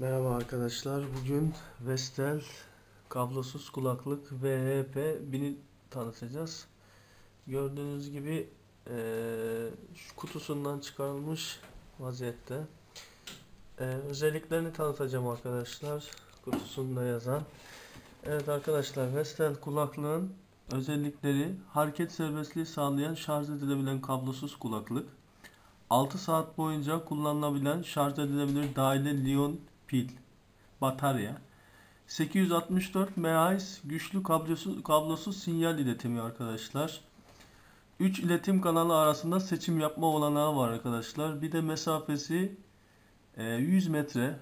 Merhaba arkadaşlar. Bugün Vestel kablosuz kulaklık VHP 1000'i tanıtacağız. Gördüğünüz gibi eee, şu kutusundan çıkarılmış vaziyette. Eee, özelliklerini tanıtacağım arkadaşlar. Kutusunda yazan. Evet arkadaşlar Vestel kulaklığın özellikleri hareket serbestliği sağlayan şarj edilebilen kablosuz kulaklık. 6 saat boyunca kullanılabilen şarj edilebilir dahili liyon pil batarya 864 MHz güçlü kablosuz, kablosuz sinyal iletimi arkadaşlar. 3 iletim kanalı arasında seçim yapma olanağı var arkadaşlar. Bir de mesafesi e, 100 metre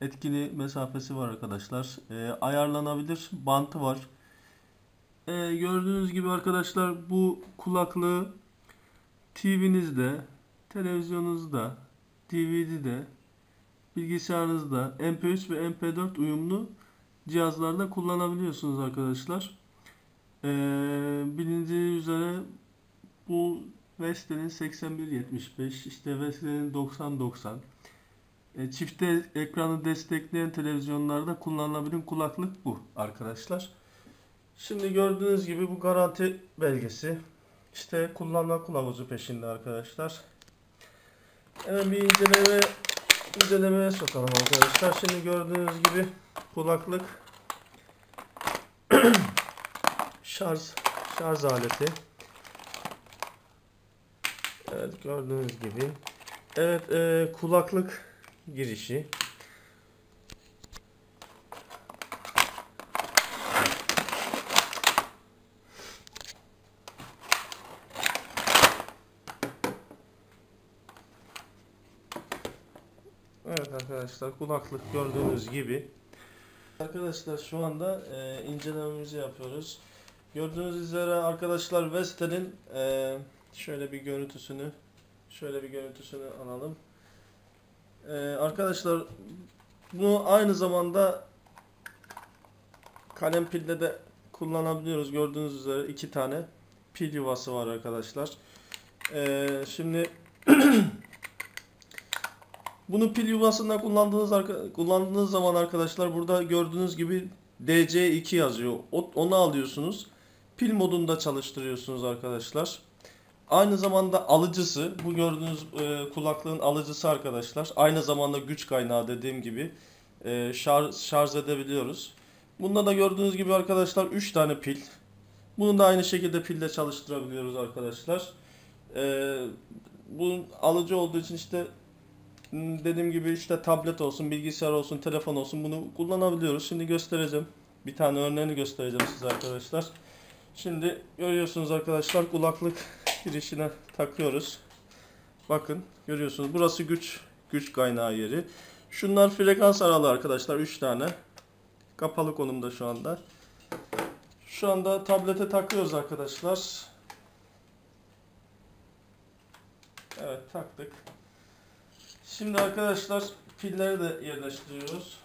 etkili mesafesi var arkadaşlar. E, ayarlanabilir bantı var. E, gördüğünüz gibi arkadaşlar bu kulaklığı TV'nizde televizyonunuzda DVD'de bilgisayarınızda MP3 ve MP4 uyumlu cihazlarda kullanabiliyorsunuz arkadaşlar. Ee, bilindiği üzere bu Vestel'in 8175 işte Vestel'in 9090 e, çifte ekranı destekleyen televizyonlarda kullanılabilen kulaklık bu arkadaşlar. Şimdi gördüğünüz gibi bu garanti belgesi. İşte kullanma kılavuzu peşinde arkadaşlar. Hemen bir inceleme incelemeye sokalım arkadaşlar. Şimdi gördüğünüz gibi kulaklık şarj şarj aleti. Evet gördüğünüz gibi. Evet e, kulaklık girişi. Evet arkadaşlar kulaklık gördüğünüz gibi. Arkadaşlar şu anda e, incelememizi yapıyoruz. Gördüğünüz üzere arkadaşlar Vestel'in e, şöyle bir görüntüsünü şöyle bir görüntüsünü alalım. E, arkadaşlar bunu aynı zamanda kalem pilde de kullanabiliyoruz. Gördüğünüz üzere iki tane pil yuvası var arkadaşlar. E, şimdi Bunu pil yuvasında kullandığınız kullandığınız zaman arkadaşlar burada gördüğünüz gibi DC2 yazıyor. Onu alıyorsunuz. Pil modunda çalıştırıyorsunuz arkadaşlar. Aynı zamanda alıcısı, bu gördüğünüz e, kulaklığın alıcısı arkadaşlar. Aynı zamanda güç kaynağı dediğim gibi e, şarj, şarj edebiliyoruz. Bunda da gördüğünüz gibi arkadaşlar 3 tane pil. Bunu da aynı şekilde pille çalıştırabiliyoruz arkadaşlar. E, bu alıcı olduğu için işte dediğim gibi işte tablet olsun, bilgisayar olsun, telefon olsun bunu kullanabiliyoruz. Şimdi göstereceğim. Bir tane örneğini göstereceğim size arkadaşlar. Şimdi görüyorsunuz arkadaşlar kulaklık girişine takıyoruz. Bakın görüyorsunuz burası güç güç kaynağı yeri. Şunlar frekans aralığı arkadaşlar 3 tane. Kapalı konumda şu anda. Şu anda tablete takıyoruz arkadaşlar. Evet taktık. Şimdi arkadaşlar pilleri de yerleştiriyoruz.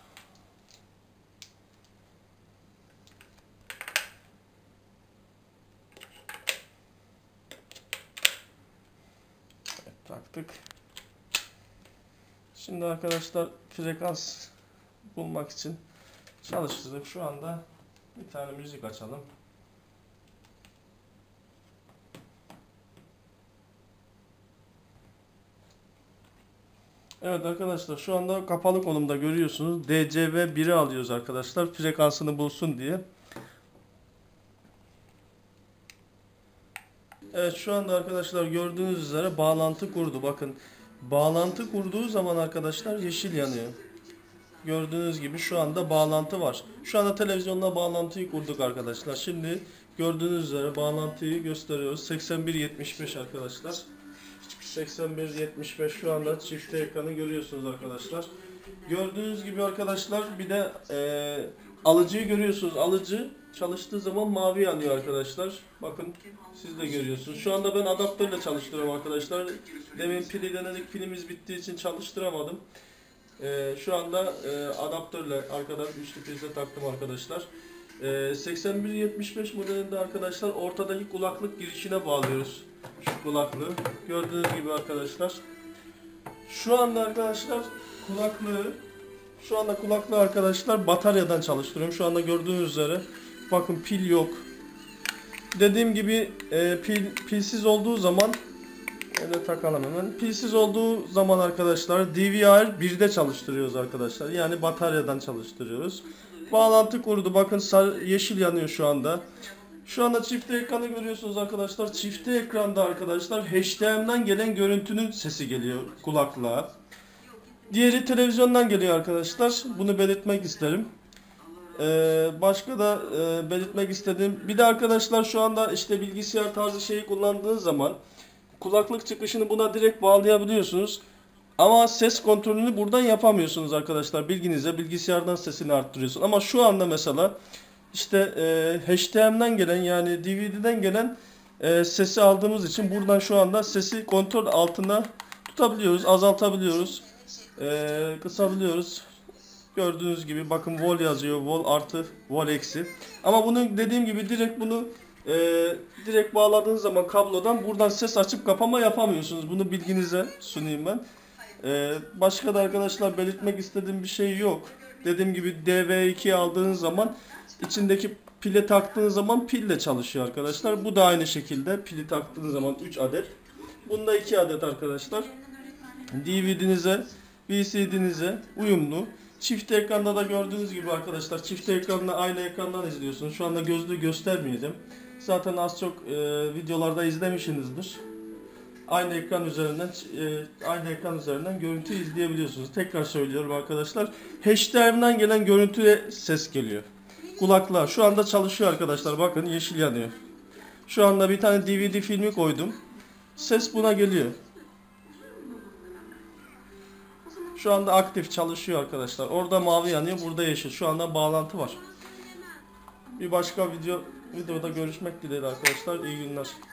Evet, taktık. Şimdi arkadaşlar frekans bulmak için çalıştırdık. Şu anda bir tane müzik açalım. Evet arkadaşlar şu anda kapalı konumda görüyorsunuz. DCV 1'i alıyoruz arkadaşlar. Frekansını bulsun diye. Evet şu anda arkadaşlar gördüğünüz üzere bağlantı kurdu. Bakın bağlantı kurduğu zaman arkadaşlar yeşil yanıyor. Gördüğünüz gibi şu anda bağlantı var. Şu anda televizyonla bağlantıyı kurduk arkadaşlar. Şimdi gördüğünüz üzere bağlantıyı gösteriyoruz. 8175 arkadaşlar. 81-75 şu anda çifte ekranı görüyorsunuz arkadaşlar. Gördüğünüz gibi arkadaşlar bir de e, alıcıyı görüyorsunuz. Alıcı çalıştığı zaman mavi yanıyor arkadaşlar. Bakın siz de görüyorsunuz. Şu anda ben adaptörle çalıştırıyorum arkadaşlar. Demin pili denedik pilimiz bittiği için çalıştıramadım. E, şu anda e, adaptörle arkadan üçlü prize taktım arkadaşlar. E, 8175 modelinde arkadaşlar ortadaki kulaklık girişine bağlıyoruz şu kulaklığı. Gördüğünüz gibi arkadaşlar. Şu anda arkadaşlar kulaklığı Şu anda kulaklığı arkadaşlar bataryadan çalıştırıyorum. Şu anda gördüğünüz üzere bakın pil yok. Dediğim gibi e, pil pilsiz olduğu zaman Öyle takalım hemen. Pilsiz olduğu zaman arkadaşlar DVR 1'de çalıştırıyoruz arkadaşlar. Yani bataryadan çalıştırıyoruz. Bağlantı kurdu. Bakın sarı, yeşil yanıyor şu anda. Şu anda çift ekranı görüyorsunuz arkadaşlar. Çifte ekranda arkadaşlar HDMI'den gelen görüntünün sesi geliyor kulaklığa. Diğeri televizyondan geliyor arkadaşlar. Bunu belirtmek isterim. Ee, başka da e, belirtmek istediğim bir de arkadaşlar şu anda işte bilgisayar tarzı şeyi kullandığınız zaman kulaklık çıkışını buna direkt bağlayabiliyorsunuz. Ama ses kontrolünü buradan yapamıyorsunuz arkadaşlar. Bilginize bilgisayardan sesini arttırıyorsun. Ama şu anda mesela işte e, HDMI'den gelen yani DVD'den gelen e, sesi aldığımız için buradan şu anda sesi kontrol altında tutabiliyoruz, azaltabiliyoruz, e, kısabiliyoruz. Gördüğünüz gibi bakın vol yazıyor. Vol artı, vol eksi. Ama bunu dediğim gibi direkt bunu e, direkt bağladığınız zaman kablodan buradan ses açıp kapama yapamıyorsunuz. Bunu bilginize sunayım ben. E, başka da arkadaşlar belirtmek istediğim bir şey yok. Dediğim gibi DV2 aldığınız zaman içindeki pile taktığınız zaman pille çalışıyor arkadaşlar. Bu da aynı şekilde pili taktığınız zaman 3 adet. Bunda 2 adet arkadaşlar. DVD'nize, VCD'nize uyumlu. Çift ekranda da gördüğünüz gibi arkadaşlar çift ekranla aynı ekrandan izliyorsunuz. Şu anda gözlüğü göstermeyeceğim. Zaten az çok e, videolarda izlemişsinizdir. Aynı ekran üzerinden e, aynı ekran üzerinden görüntü izleyebiliyorsunuz. Tekrar söylüyorum arkadaşlar. HDMI'den gelen görüntüye ses geliyor. Kulaklar şu anda çalışıyor arkadaşlar. Bakın yeşil yanıyor. Şu anda bir tane DVD filmi koydum. Ses buna geliyor. Şu anda aktif çalışıyor arkadaşlar. Orada mavi yanıyor, burada yeşil. Şu anda bağlantı var. Bir başka video videoda görüşmek dileğiyle arkadaşlar. İyi günler.